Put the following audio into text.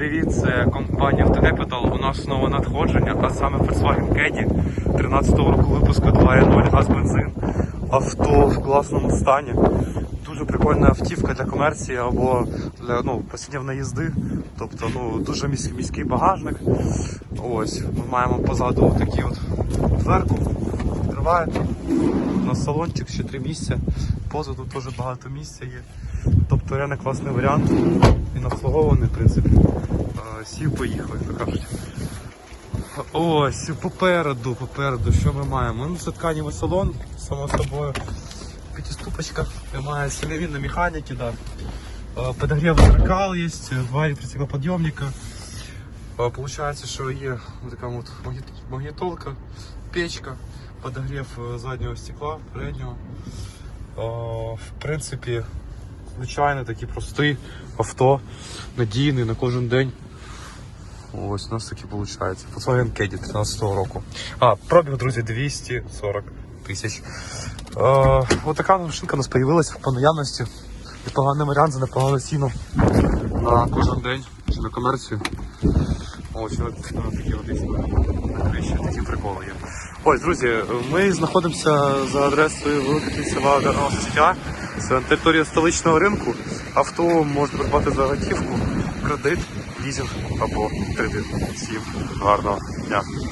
Привіт, це компанія Автонепетал. У нас нове надходження, а саме Volkswagen Caddy 13-го року випуску 2.0 газ бензин. Авто в класному стані. Дуже прикольна автівка для комерції або для ну, повсякденної їзди. Тобто ну, дуже міський, міський багажник. Ось, ми маємо позаду такі от дверку. Відкриваєте. У нас салончик, ще три місця. Позаду теж багато місця є. Тобто реально класний варіант. Він обслугований, в принципі. Сів поїхав, як. Ось, попереду, попереду, що ми маємо? Ну, це тканівий салон, само собою. П'ятиступочка, має силовинна механіки, да. Е, Подогрев зеркал є, два електростеклоподйомника. Е, Получається, що є така от магнітолка, печка, подогрев е, заднього стекла, переднього. В принципі, звичайно, такий простий авто, надійний на кожен день. Ось у нас таки виходить. Volkswagen Caddy 13 року. А, пробіг, друзі, 240 тисяч. Е, ось така машинка у нас з'явилася по наявності. Непоганий варіант за непогану ціну на кожен день чи на комерцію. Ось такі от такі приколи є. Ось, друзі, ми знаходимося за адресою Велика дорога життя. Це територія столичного ринку. Авто можна придбати за готівку, кредит, лізинг або кредит. Всім гарного дня.